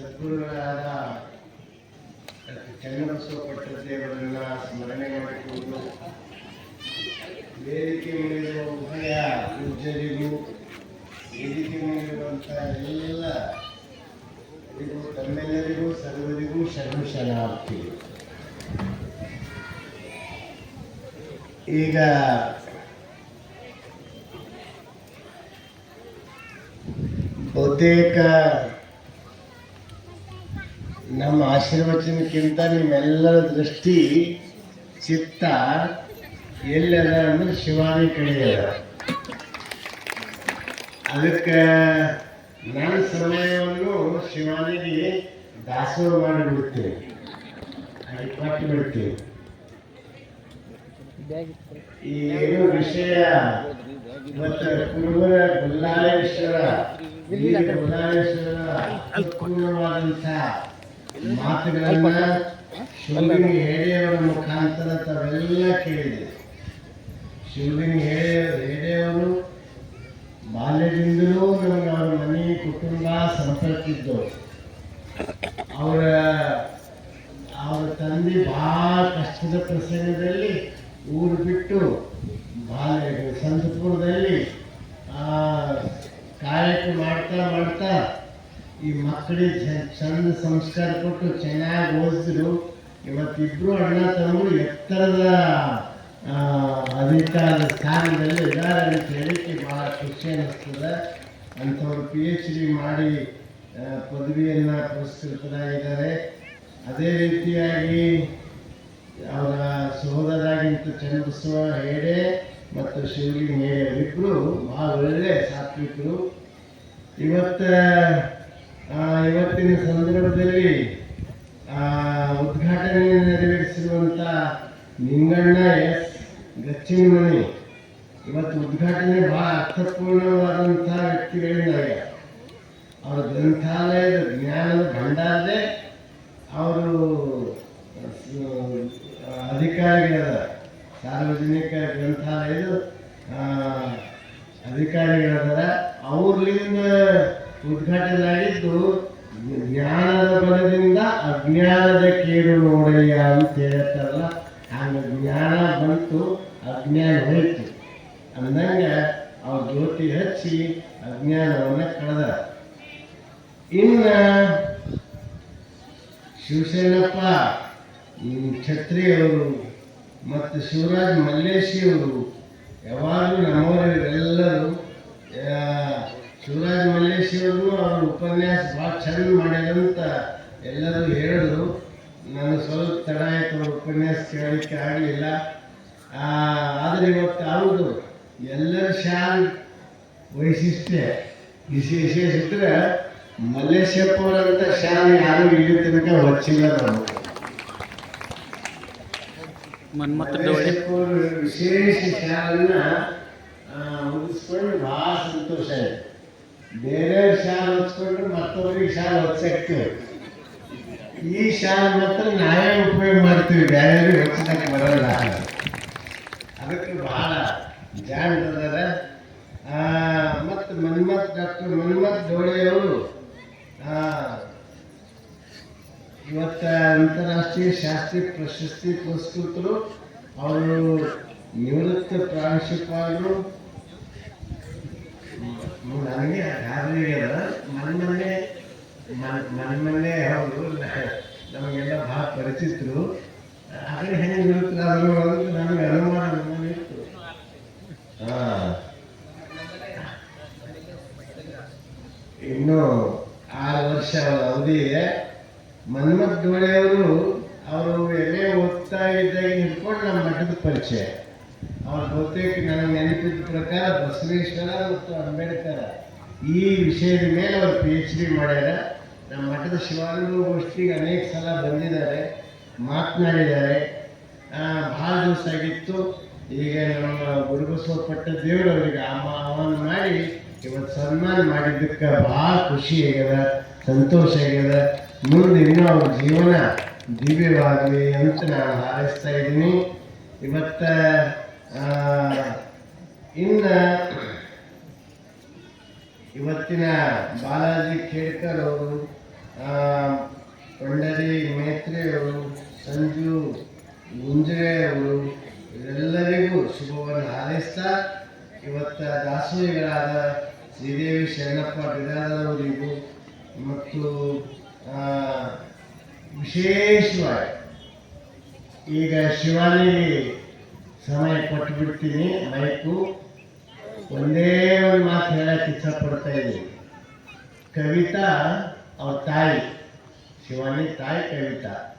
ಸದ್ಗುರುಗಳಾದ ಚನ್ನಬಸವ ಪಟ್ಟದೇವರನ್ನ ಸ್ಮರಣೆ ಮಾಡಿಕೊಂಡು ವೇದಿಕೆ ಮೇಲಿರುವ ಉಭಯ ಪೂಜ್ಯರಿಗೂ ವೇದಿಕೆ ಮೇಲಿರುವಂಥ ಎಲ್ಲ ಇದು ತಮ್ಮೆಲ್ಲರಿಗೂ, ಸರ್ವರಿಗೂ ಶರಣು ಶರಣಾರ್ಥಿ. ಈಗ ಬಹುತೇಕ ನಮ್ಮ ಆಶೀರ್ವಚನಕ್ಕಿಂತ ನಿಮ್ಮೆಲ್ಲರ ದೃಷ್ಟಿ ಚಿತ್ತ ಎಲ್ಲದ ಅಂದ್ರೆ ಶಿವಾನಿ ಕಡೆಯದ ಅದಕ್ಕೆ ನನ್ನ ಸಮಯವನ್ನು ಶಿವಾನಿಗೆ ದಾಸೋಹ ಮಾಡಿಬಿಡ್ತೀನಿ. ಅದಕ್ಕೆ ಕೊಟ್ಟು ಬಿಡ್ತೀನಿ. ಈ ಏನು ವಿಷಯ ಇವತ್ತು ಕುರುಬರ ಬಲ್ಲಾಳೇಶ್ವರ ವೀರ ಬಲ್ಲಾಳೇಶ್ವರ ಅತ್ಯುನ್ನವಾದಂಥ ಮಾತುಗಳನ್ನ ಶಿವಲಿಂಗ ಹೇಳಿಯವರ ಮುಖಾಂತರ ತಾವೆಲ್ಲ ಕೇಳಿದೆ ಶಿವಲಿಂಗ ಹೇಡೆ ಹೇಡೆಯವರು ಬಾಲ್ಯದಿಂದಲೂ ನಮಗೆ ಅವರ ಮನೆ ಕುಟುಂಬ ಸಂಪರ್ಕಿದ್ದವು ಅವರ ಅವರ ತಂದೆ ಭಾಳ ಕಷ್ಟದ ಪ್ರಸಂಗದಲ್ಲಿ ಸಂಸ್ಕಾರ ಕೊಟ್ಟು ಚೆನ್ನಾಗಿ ಓದಿದ್ರು ಇವತ್ತಿಬ್ರು ಅಣ್ಣ ತಮ್ಮ ಎತ್ತರದ ಅಧಿಕಾರದ ಸ್ಥಾನದಲ್ಲಿ ಇದ್ದಾರೆ ಅಂತ ಹೇಳಿಕ್ಕೆ ಭಾಳ ಖುಷಿ ಅನ್ನಿಸ್ತದೆ ಅಂಥವ್ರು ಪಿ ಎಚ್ ಡಿ ಮಾಡಿ ಪದವಿಯನ್ನು ಪುರಸ್ಕೃತರಾಗಿದ್ದಾರೆ ಅದೇ ರೀತಿಯಾಗಿ ಅವರ ಸಹೋದರಾಗಿಂತ ಚನ್ನಬಸವ ಹೇಡೆ ಮತ್ತು ಶಿವಲಿಂಗ್ ಹೇಳಿ ಇಬ್ಬರು ಭಾಳ ಒಳ್ಳೆ ಸಾತ್ವಿಕರು. ಇವತ್ತ ಇವತ್ತಿನ ಸಂದರ್ಭದಲ್ಲಿ ಉದ್ಘಾಟನೆ ನೆರವೇರಿಸಿರುವಂಥ ನಿಂಗಣ್ಣ ಎಸ್ ಗಚ್ಚಿನಮನಿ. ಇವತ್ತು ಉದ್ಘಾಟನೆ ಬಹಳ ಅರ್ಥಪೂರ್ಣವಾದಂಥ ವ್ಯಕ್ತಿಗಳಿದ್ದಾರೆ. ಅವರ ಗ್ರಂಥಾಲಯದ ಜ್ಞಾನದ ಭಂಡಾರದೆ ಅವರು ಅಧಿಕಾರಿಗಳ ಸಾರ್ವಜನಿಕ ಗ್ರಂಥಾಲಯದ ಅಧಿಕಾರಿಗಳಾದ ಅವ್ರಲ್ಲಿಂದ ಉದ್ಘಾಟನೆ ಆಗಿದ್ದು ಜ್ಞಾನದ ಬಲದಿಂದ ಅಜ್ಞಾನದ ಕೇಡು ನೋಡಯ್ಯ ಅಂತ ಹೇಳ್ತಾರಲ್ಲ, ಹಂಗೆ ಜ್ಞಾನ ಬಂತು, ಅಜ್ಞಾನ ಹೋಯ್ತು. ಅಂದಂಗೆ ಅವ್ರ ಜ್ಯೋತಿ ಹಚ್ಚಿ ಅಜ್ಞಾನವನ್ನು ಕಳೆದ ಇನ್ನು ಶಿವಸೇನಪ್ಪ ಛತ್ರಿಯವರು ಮತ್ತು ಶಿವರಾಜ್ ಮಲ್ಲೇಶಿಯವರು, ಯಾವಾಗಲೂ ನಮ್ಮವರೆಲ್ಲರೂ ಶಿವರಾಜ್ ಮಲ್ಲೇಶಿಯವರು ಅವ್ರ ಉಪನ್ಯಾಸ ಭಾಳ ಚಂದ ಮಾಡ್ಯಾರಂತ ಎಲ್ಲರೂ ಹೇಳಿದ್ರು. ನಾನು ಸ್ವಲ್ಪ ತಡ ಆಯ್ತು ಅವ್ರ ಉಪನ್ಯಾಸ ಕೇಳಲಿಕ್ಕೆ ಆಗಲಿಲ್ಲ. ಆದರೆ ಇವತ್ತು ಹೌದು, ಎಲ್ಲರ ಶಾಲ್ ವೈಶಿಷ್ಟ್ಯ. ವಿಶೇಷ ಇದ್ರೆ ಮಲ್ಲೇಶಪ್ಪ ಅವರಂತ ಯಾರು ಇಲ್ಲಿ ತನಕ ಹೊಚ್ಚಿಲ್ಲ ನಾವು. ವಿಶೇಷ ಶಾಲನ್ನ ಮುಗಿಸ್ಕೊಂಡು ಭಾಳ ಸಂತೋಷ ಆಯ್ತು. ಬೇರೆ ಶಾಲೆ ಹೊಚ್ಕೊಂಡ್ರೆ ಮತ್ತೊಬ್ಬರಿಗೆ ಶಾಲೆ ಹೊಚ್ಚಕ್ಕೆ ಈ ಶಾಲೆ ಮಾತ್ರ ನಾವೇ ಉಪಯೋಗ ಮಾಡ್ತೀವಿ, ಬೇರೆ ಹೊಚ್ಚಕ್ಕೆ ಬರಲ್ಲ. ಅದಕ್ಕೆ ಬಹಳ ಜಾಣರದಾರ ಮತ್ತು ಮನ್ಮತ್ ಡಾಕ್ಟರ್ ಮನ್ಮತ್ ಡೋಳೆಯವರು ಇವತ್ತ ಅಂತಾರಾಷ್ಟ್ರೀಯ ಶಾಸ್ತ್ರೀಯ ಪ್ರಶಸ್ತಿ ಪುರಸ್ಕೃತರು. ಅವರು ನಿವೃತ್ತ ಪ್ರಾಂಶುಪಾಲರು ನನಗೆ ಗಾಬರಿ ಅದ ಮನೆ ಮೊನ್ನೆ ಮನೆ ಅವರು ನಮಗೆಲ್ಲ ಭಾಳ ಪರಿಚಿತರು. ಹಾಗೆ ಹೆಂಗೆ ನಿವೃತ್ತರಾದರು ಅಂತ ನನಗೆ ಅನುಮಾನ ಇತ್ತು. ಹಾಂ. ಇನ್ನು ಆರು ವರ್ಷ ಅವಧಿ ಇದೆ ಮನ್ಮಥ್ ಗೋಳೆಯವರು ಅವರು ಎಲೆ ಓದ್ತಾ ಇದ್ದಾಗ ಹಿಡ್ಕೊಂಡು ನಮ್ಮ ಮಠದ ಪರಿಚಯ. ಅವ್ರ ಬಹುತೇಕ ನನಗೆ ನೆನಪಿದ್ದ ಪ್ರಕಾರ ಬಸವೇಶ್ವರ ಮತ್ತು ಅಂಬೇಡ್ಕರ ಈ ವಿಷಯದ ಮೇಲೆ ಅವರು ಪಿ ಎಚ್ ಡಿ ಮಾಡ್ಯಾರ. ನಮ್ಮ ಮಠದ ಶಿವಾನಂದ ಗೋಷ್ಠಿಗೆ ಅನೇಕ ಸಲ ಬಂದಿದ್ದಾರೆ, ಮಾತನಾಡಿದ್ದಾರೆ. ಭಾಳ ದಿವಸ ಆಗಿತ್ತು. ಈಗ ನಮ್ಮ ಗುರುಬಸವ ಪಟ್ಟ ದೇವರು ಅವರಿಗೆ ಆಹ್ವಾನ ಮಾಡಿ ಇವತ್ತು ಸನ್ಮಾನ ಮಾಡಿದ್ದಕ್ಕೆ ಭಾಳ ಖುಷಿ ಆಗ್ಯದ, ಸಂತೋಷ ಆಗ್ಯದ. ಮುಂದೆ ಇನ್ನೂ ಅವ್ರ ಜೀವನ ದಿವ್ಯವಾಗಲಿ ಅಂತ ನಾನು ಹಾರೈಸ್ತಾ ಇದ್ದೀನಿ. ಇವತ್ತ ಇನ್ನ ಇವತ್ತಿನ ಬಾಲಾಜಿ ಖೇಡ್ಕರ್ ಅವರು ಪಂಡರಿ ಮೇತ್ರೆ ಅವರು, ಸಂಜು ಗುಂಜರೆ ಅವರು ಎಲ್ಲರಿಗೂ ಶುಭವನ್ನು ಹಾರೈಸ್ತಾ ಇವತ್ತ ದಾಸೋಹಿಗಳಾದ ಶ್ರೀದೇವಿ ಶರಣಪ್ಪ ಬಿರಾದರವರಿಗೂ ಮತ್ತು ವಿಶೇಷವಾಗಿ ಈಗ ಶಿವಾನಿಗೆ ಸಮಯ ಕೊಟ್ಟು ಬಿಡ್ತೀನಿ ಮೈಕು ಒಂದೇ ಒಂದು ಮಾತು ಹೇಳಕ್ಕೆ ಇಷ್ಟಪಡ್ತಾ ಇದ್ದೀನಿ. ಕವಿತಾ, ಅವ್ರ ತಾಯಿ. ಶಿವಾನಿ ತಾಯಿ ಕವಿತಾ.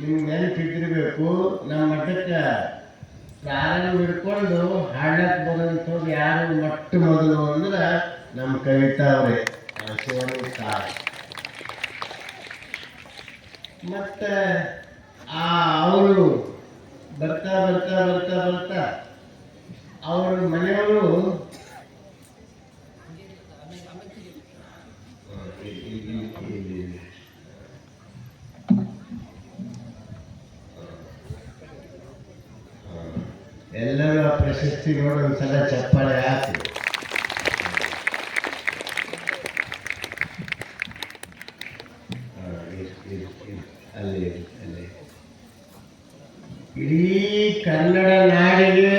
ನಿಮ್ಗೆ ನೆನಪಿದ್ದಿರಬೇಕು, ನಮ್ಮ ಮಠಕ್ಕೆ ಪ್ರಾರಂಭ ಹಿಡ್ಕೊಂಡು ಹಾಡಕ್ಕೆ ಬರೋದಂಥವ್ರು ಯಾರು ಮೊಟ್ಟ ಮೊದಲು ಅಂದ್ರೆ ನಮ್ಮ ಕವಿತಾ ಅವರೇ ಶಿವಾನಿ ತಾಯಿ. ಮತ್ತೆ ಆ, ಅವರು ಬರ್ತಾ ಬರ್ತಾ ಬರ್ತಾ ಬರ್ತಾ. ಅವ್ರ ಮನೆಯವರು ಎಲ್ಲರೂ ಆ ಪ್ರಶಸ್ತಿ ನೋಡೋ ಒಂದ್ಸಲ ಚಪ್ಪಾಳೆ ಹಾಕಿ ಹಾ, ಇರು, ಇರು, ಇರು. ಅಲ್ಲಿ ಇರು, ಅಲ್ಲಿ ಇರು. ಇಡೀ ಕನ್ನಡ ನಾಡಿಗೆ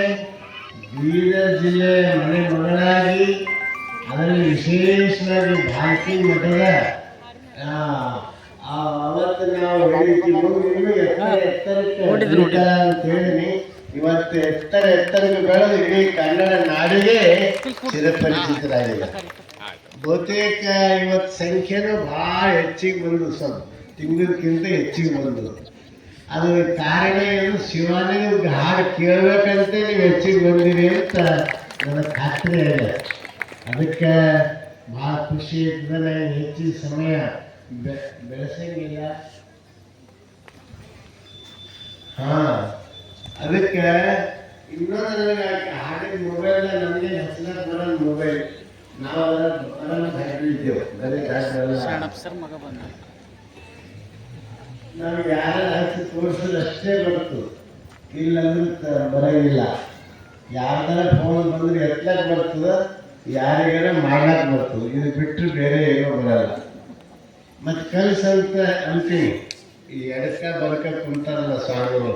ಬೀದರ್ ಜಿಲ್ಲೆ ಮನೆ ಮಗಳಾಗಿ ಅದರಲ್ಲಿ ವಿಶೇಷವಾಗಿ ಭಾರತೀಯ ಮಠದ ಅವತ್ತು ನಾವು ಹೇಳಿದ್ವಿ ಇನ್ನೂ ಎತ್ತರ ಎತ್ತರಕ್ಕೆ ನೋಡಿದ್ರು, ನೋಡಿದ್ರು. ಅಂತ ಇವತ್ತು ಎತ್ತರ ಎತ್ತರಕ್ಕೆ ಬೆಳೆದು ಇಡೀ ಕನ್ನಡ ನಾಡಿಗೆ ಚಿರಪರಿಚಿತರಾಗಿದೆ ಬಹುತೇಕ ಇವತ್ತು ಸಂಖ್ಯೆನೂ ಭಾಳ ಹೆಚ್ಚಿಗೆ ಬಂದು ಸ್ವಲ್ಪ ತಿಂಗಳಕ್ಕಿಂತ ಹೆಚ್ಚಿಗೆ ಬಂದು. ಅದು ಕಾರಣ ಏನು? ಶಿವನಿಗೆ ಹಾಡು ಕೇಳಬೇಕಂತ ನೀವು ಹೆಚ್ಚಿಗೆ ಬಂದಿರಿ ಅಂತ ಖಾತ್ರಿ ಇದೆ ಅದಕ್ಕೆ ಭಾಳ ಖುಷಿ ಇದ್ದರೆ ಹೆಚ್ಚಿನ ಸಮಯ ಬೆ ಬೆಳೆಸಂಗಿಲ್ಲ. ಹಾ ಅದಕ್ಕೆ ಇನ್ನೊಂದು ನನಗೆ ಹಾಡಿದ ಮೊಬೈಲ್ ನಮಗೆ ಹಚ್ಚಲಕ್ಕೆ ಬರೋದು ಮೊಬೈಲ್ ನಾವು ಬರೋಣ ಹಾಕಿದ್ದೇವೆ ಬರೀ ಹಾಕಿ ಮಗ ಬಂದ. ನಮ್ಗೆ ಯಾರ ಹಚ್ಚಿ ತೋರಿಸೋದು ಅಷ್ಟೇ ಬರ್ತು ಇಲ್ಲಂದ್ರೆ ಬರಂಗಿಲ್ಲ ಯಾರ್ದಾರ ಫೋನ್ ಬಂದ್ರೆ ಎತ್ತಲಕ್ಕೆ ಬರ್ತದ, ಯಾರಿಗಾರ ಮಾಡ್ಲಕ್ಕೆ ಬರ್ತದೆ. ಇದು ಬಿಟ್ಟರೆ ಬೇರೆ ಏನೋ ಬರಲ್ಲ. ಮತ್ತು ಕಲ್ಸಂತ ಅಂತೀನಿ ಈ ಎಡಕ ಬರಕ ಕುಂತಾರಲ್ಲ ಸ್ವಾಮಿಗಳು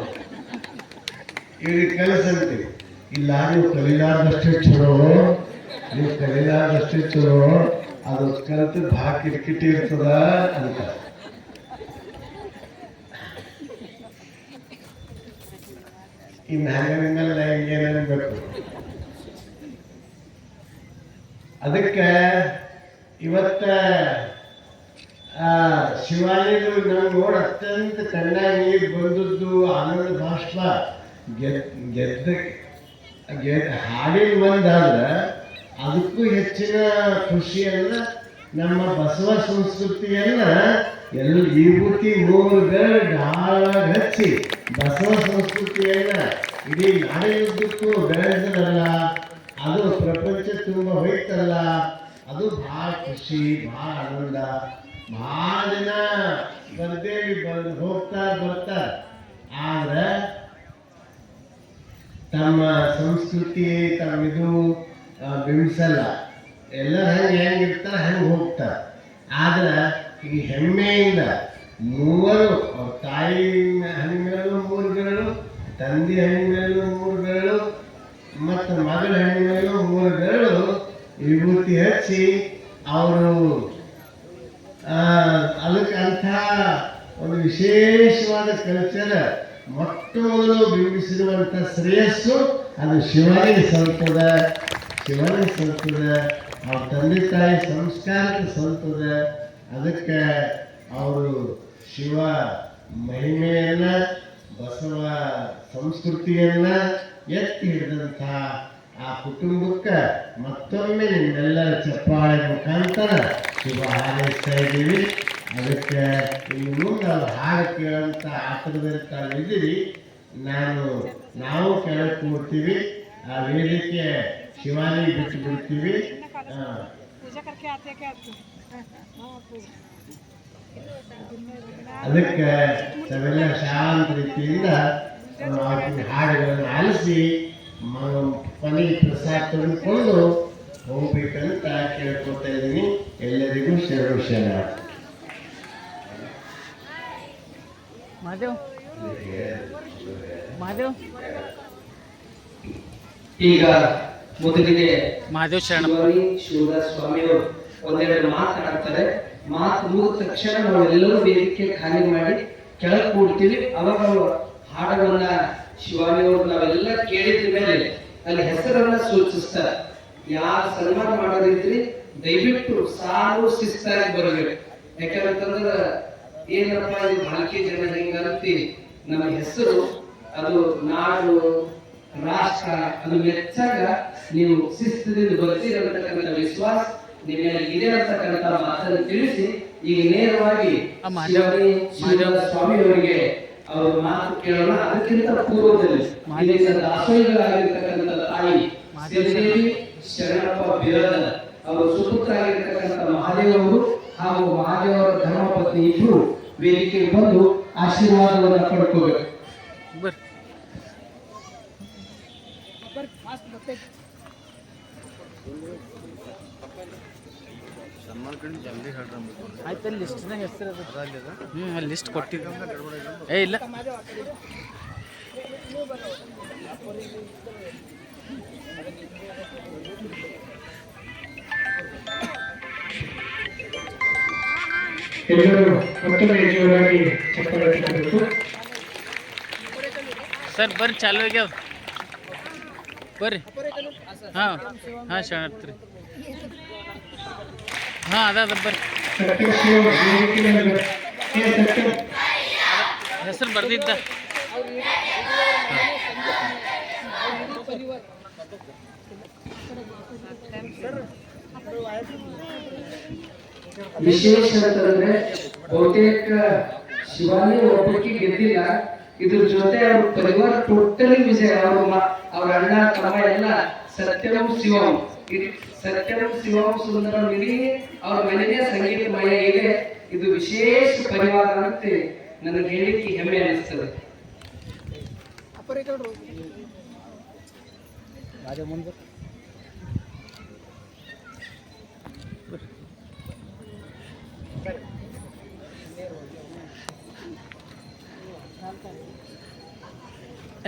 ಇವ್ರಿಗೆ ಕಲ್ಸಂತೀವಿ. ಇಲ್ಲ ನೀವು ಕಲಿಲಾರ್ದಷ್ಟೇ ಚಲೋ. ನೀವು ಕಲಿಲಾರ್ದಷ್ಟೇ ಚಲೋ. ಅದು ಕಲಿತು ಭಾಳ ಕಿಟಕಿಟಿ ಇರ್ತದ ಅಂತ. ಇನ್ನು ಏನೇನು ಬೇಕು? ಅದಕ್ಕೆ ಇವತ್ತ ಶಿವಾಲಯದು ನಮ್ಗೆ ನೋಡಿ ಅತ್ಯಂತ ಚೆನ್ನಾಗಿ ಬಂದದ್ದು ಆನಂದ ಭಾಷ್ಪ ಗೆದ್, ಗೆದ್ದ ಗೆದ್ದ ಹಾಡಿನ ಬಂದಾದ್ರೆ ಅದಕ್ಕೂ ಹೆಚ್ಚಿನ ಖುಷಿಯನ್ನ ನಮ್ಮ ಬಸವ ಸಂಸ್ಕೃತಿಯನ್ನ ಎಲ್ಲ ವಿಭೂತಿ ಮೂರುಗಳು ಗಾಳ ಹಚ್ಚಿ ಬಸವ ಸಂಸ್ಕೃತಿಯನ್ನ ಇಡೀ ನಾಡಿನುದ್ದಕ್ಕೂ ಬೆಳೆಸದಲ್ಲ. ಅದು ಪ್ರಪಂಚ ತುಂಬ ಹೋಯ್ತಲ್ಲ. ಅದು ಭಾಳ ಖುಷಿ, ಭಾಳ ಆನಂದ. ಭಾಳ ದಿನ ಬರ್ದೇವಿ ಬಂದು ಹೋಗ್ತಾ ಬರ್ತಾರೆ ಆದ್ರೆ ತಮ್ಮ ಸಂಸ್ಕೃತಿ, ತಮ್ಮ ಇದು ಬಿಂಬಿಸಲ್ಲ. ಎಲ್ಲ ಹೆಂಗೆ ಹೆಂಗಿರ್ತಾರೆ, ಹೆಂಗೆ ಹೋಗ್ತಾರೆ. ಆದ್ರೆ ಈ ಹೆಮ್ಮೆಯಿಂದ ಮೂವರು ಅವ್ರ ತಾಯಿ ತಂದೆ ಹಣ್ಣಿನಲ್ಲೂ ಮೂರು ಬೆರಳು ಮತ್ತು ಮಗಳ ಹಣ್ಣಿನಲ್ಲೂ ಮೂರು ಬೆರಳು. ವಿಭೂತಿ ಹಚ್ಚಿ ಅವರು ಅದಕ್ಕೆ ಅಂಥ ಒಂದು ವಿಶೇಷವಾದ ಕಲ್ಚರ್ ಮೊಟ್ಟ ಮೊದಲು ಬಿಂಬಿಸಿರುವಂಥ ಶ್ರೇಯಸ್ಸು ಅದು ಶಿವನಿಗೆ ಸಲ್ತದ ಶಿವನಿಗೆ ಸಲ್ತದ ಅವ್ರ ತಂದೆ ತಾಯಿ ಸಂಸ್ಕಾರಕ್ಕೆ ಸಲ್ತದ ಅದಕ್ಕೆ ಅವರು ಶಿವ ಮಹಿಮೆಯನ್ನ ಬಸವ ಸಂಸ್ಕೃತಿಯನ್ನ ಎತ್ತಿ ಹಿಡಿದಂತಹ ಆ ಕುಟುಂಬಕ್ಕೆ ಮತ್ತೊಮ್ಮೆ ನಿಮ್ಮೆಲ್ಲರ ಚಪ್ಪಾಳೆ ಮುಖಾಂತರ ಶುಭ ಹಾರೈಸ್ತಾ ಇದ್ದೀವಿ. ಅದಕ್ಕೆ ಇನ್ನು ಮುಂದೆ ಅವ್ರು ಹಾಡು ಕೇಳೋಂಥ ಆತರದಲ್ಲಿ ತಾವಿದ್ದೀರಿ ನಾನು, ನಾವು ಕೆಳಗೆ ಕೂಡ್ತೀವಿ ಆ ವೇದಿಕೆ ಶಿವಾನಿ ಬಿಟ್ಟು ಬಿಡ್ತೀವಿ. ಅದಕ್ಕೆ ತಾವೆಲ್ಲ ಶಾಂತ ರೀತಿಯಿಂದ ಹಾಡುಗಳನ್ನು ಆಲಿಸಿ ಮನೆ ಪ್ರಸಾದ ತಂದುಕೊಂಡು ಹೋಗ್ಬೇಕಂತ ಕೇಳ್ಕೊತಾ ಇದ್ದೀನಿ. ಎಲ್ಲರಿಗೂ ಶರಣು ಶರಣ. ಈಗ ಮೊದಲಿಗೆ ಮಾಧವ ಶರಣ. ಶಿವದಾಸ್ ಸ್ವಾಮಿಯವರು ಒಂದೆರಡು ಮಾತನಾಡ್ತಾರೆ. ಮಾತು ಮುಗಿದ ತಕ್ಷಣ ನಾವೆಲ್ಲರೂ ವೇದಿಕೆ ಖಾಲಿ ಮಾಡಿ ಕೆಳಗೆ ಕೂಡ್ತೀವಿ. ಅವಾಗ ಅವರು ಹಾಡವನ್ನ ಶಿವಾನಿಯವರು ನಾವೆಲ್ಲ ಕೇಳಿದ ಮೇಲೆ ಅಲ್ಲಿ ಹೆಸರನ್ನ ಸೂಚಿಸ್ತಾರೆ. ಯಾರು ಸನ್ಮಾನ ಮಾಡೋದಿದ್ರಿ ದಯವಿಟ್ಟು ಸಾರು ಶಿಸ್ತಾಗಿ ಬರಬೇಕು ಯಾಕಂತಂದ್ರ ಏನಪ್ಪ ಇದು ನಾಲ್ಕೇ ಜನ ಹಿಂಗಂತಿ ನಮ್ಮ ಹೆಸರು, ಅದು ನಾಡು, ರಾಷ್ಟ್ರ, ಅದು ಮೆಚ್ಚಾಗ ನೀವು ಶಿಸ್ತದಿಂದ ಬರ್ತೀರಂತಕ್ಕಂಥ ವಿಶ್ವಾಸ ನಿಮ್ಮ ಇದೆ ಅಂತಕ್ಕಂಥ ಮಾತನ್ನು ತಿಳಿಸಿ ಈಗ ನೇರವಾಗಿ ಸ್ವಾಮಿಯವರಿಗೆ ಅವರು ಮಾತು ಕೇಳೋಣ. ಅದಕ್ಕಿಂತ ಪೂರ್ವದಲ್ಲಿ ದಾಸೋಹಿಗಳಾಗಿರ್ತಕ್ಕಂಥ ತಾಯಿ ಶ್ರೀದೇವಿ ಶರಣಪ್ಪ ಬಿರದ ಅವರು ಸುಪುತ್ರರಾಗಿರ್ತಕ್ಕಂಥ ಮಹಾದೇವ ಅವರು ಹಾಗೂ ಮಹಾದೇವರ ಧರ್ಮಪತ್ನಿ ಇಬ್ಬರು ವೇದಿಕೆಗೆ ಬಂದು ಆಶೀರ್ವಾದವನ್ನು ಪಡ್ಕೋಬೇಕು. ಆಯ್ತು ಅಲ್ಲಿ ಲಿಸ್ಟ್ನಾಗ ಹೆಸರು ಅದ. ಹ್ಞೂ ಅಲ್ಲಿ ಲಿಸ್ಟ್ ಕೊಟ್ಟಿದ್ದು. ಏ ಇಲ್ಲ ಎಲ್ಲರೂ ಮತ್ತೊಮ್ಮೆ ಜೋರಾಗಿ ಚಪ್ಪಾಳೆ ತಟ್ಟಬೇಕು ಸರ್ ಬರ್ರಿ ಚಾಲು ಆಗ್ಯಾವ. ಬರ್ರಿ. ಹಾಂ ಹಾಂ ಶರಣಾರ್ಥಿ ಹಾಂ, ಅದ ಅದ, ಬರ್ರಿ. ಹೆಸರು ಬರ್ದಿದ್ದ. ವಿಶೇಷ ಅಂತಂದ್ರೆ ಬಹುತೇಕ ಶಿವಾನಿ ಒಬ್ಬಕ್ಕೆ ಗೆದ್ದಿಲ್ಲ. ಇದ್ರ ಜೊತೆ ಅವ್ರ ಪರಿವಾರ ಟೋಟಲಿ ವಿಜಯ. ಅವ್ರ ಅವ್ರ ಅಣ್ಣ ತಮ್ಮ ಎಲ್ಲ ಸತ್ಯಂ ಶಿವಂ. ಸತ್ಯಂ ಶಿವಂ ಸುಂದರಂ ಇಡೀ ಅವ್ರ ಮನೆಯೇ ಸಂಗೀತಮಯ ಇದೆ. ಇದು ವಿಶೇಷ ಪರಿವಾರ ಅಂತ ನನಗೆ ಹೇಳಿಕ್ಕೆ ಹೆಮ್ಮೆ ಅನಿಸ್ತದೆ. ಮುಂದೆ.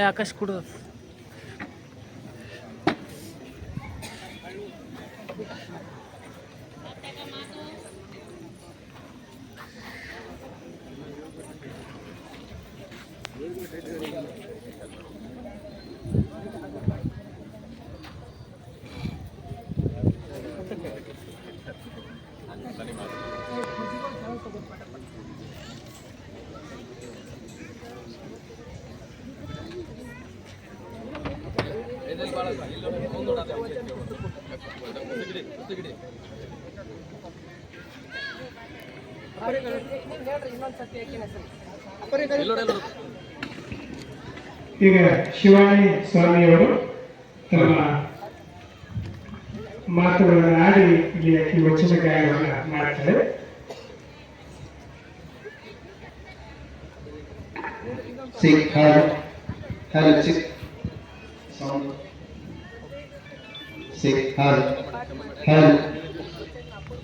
ಆಕಾಶ್ ಕೊಡು ಈಗ ಶಿವಾನಿ ಸ್ವಾಮಿಯವರು ತಮ್ಮ ಮಾತುಗಳನ್ನು ಆಡಿ ಇಲ್ಲಿ ಈ ವಚನ ಗಾಯವನ್ನು ಮಾಡ್ತಾರೆ. ಸಿಕ್ ಹಲ್ ಸಿಕ್ ಹ್ಯಾಲ್ ಹ್ಯಾಲ್